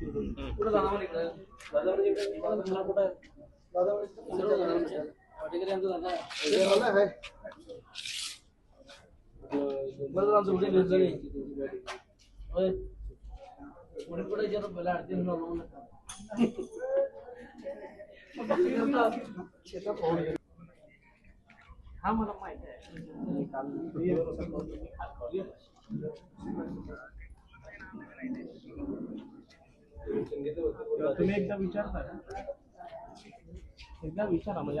कुठं जाणार मला इकडं? दादा म्हणजे इकडे मला कुठं आहे? दादा म्हणजे इकडे जाणार म्हणजे. वाटेकरी आमचं उद्या भेट झाली. होय. पुढे पुढे गेलो पहिला अडचण नका. हा मला माहिती आहे तुम्ही एकदा विचारता एकदा विचारा म्हणजे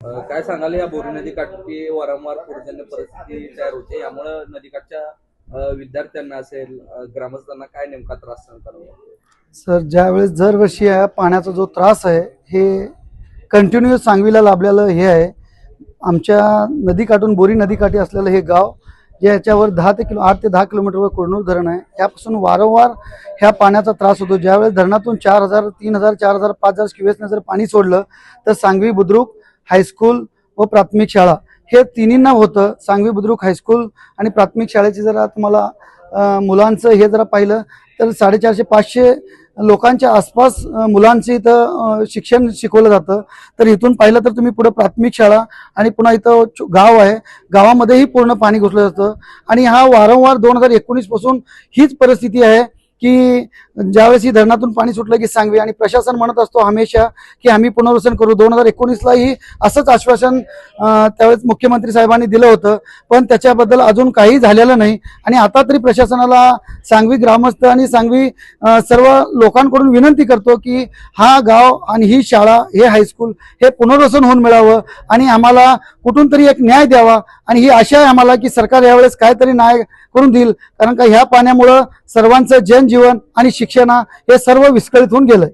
काय सांगाल या बोरी नदीकाठी वारंवार पूरजन्य परिस्थिती तयार होते? यामुळे नदीकाठच्या विद्यार्थ्यांना असेल ग्रामस्थांना काय नेमका त्रास सर ज्यावेळेस दरवर्षी या पाण्याचा जो त्रास आहे हे कंटिन्युअस सांगवीला लाभलेलं हे आहे. आमच्या नदीकाठून बोरी नदीकाठी असलेलं हे गाव जे याच्यावर दहा ते किलो आठ ते दहा किलोमीटरवर कोरनूर धरण आहे. यापासून वारंवार ह्या पाण्याचा त्रास होतो. ज्यावेळेस धरणातून चार हजार तीन हजार चार हजार पाच हजार क्युएसने जर पाणी सोडलं तर सांगवी बुद्रुक हायस्कूल व प्राथमिक शाळा. हे तिन्हींना होतं. सांगवी बुद्रुक हायस्कूल आणि प्राथमिक शाळेची जरा तुम्हाला मुलांचं हे जरा पाहिलं तर साडेचारशे पाचशे लोकांच्या आसपास मुलांचं इथं शिक्षण शिकवलं जातं. तर इथून पाहिलं तर तुम्ही पुढं प्राथमिक शाळा आणि पुन्हा इथं गाव आहे. गावामध्येही पूर्ण पाणी घुसलं जातं. आणि हा वारंवार दोन हजार एकोणीसपासून हीच परिस्थिती आहे. की ज्यावेळेस ही धरणातून पाणी सुटलं की सांगवी आणि प्रशासन म्हणत असतो हमेशा की आम्ही पुनर्वसन करू. दोन हजार एकोणीसलाही असंच आश्वासन त्यावेळेस मुख्यमंत्री साहेबांनी दिलं होतं. पण त्याच्याबद्दल अजून काही झालेलं नाही. आणि आता तरी प्रशासनाला सांगवी ग्रामस्थ आणि सांगवी सर्व लोकांकडून विनंती करतो की हा गाव आणि ही शाळा हे हायस्कूल हे पुनर्वसन होऊन मिळावं आणि आम्हाला कुठून तरी एक न्याय द्यावा. आणि ही आशा आहे आम्हाला की सरकार यावेळेस काहीतरी न्याय करून देईल. कारण का ह्या पाण्यामुळं सर्वांचं जन जीवन आणि शिक्षण हे सर्व विस्कळीत होऊन गेलंय.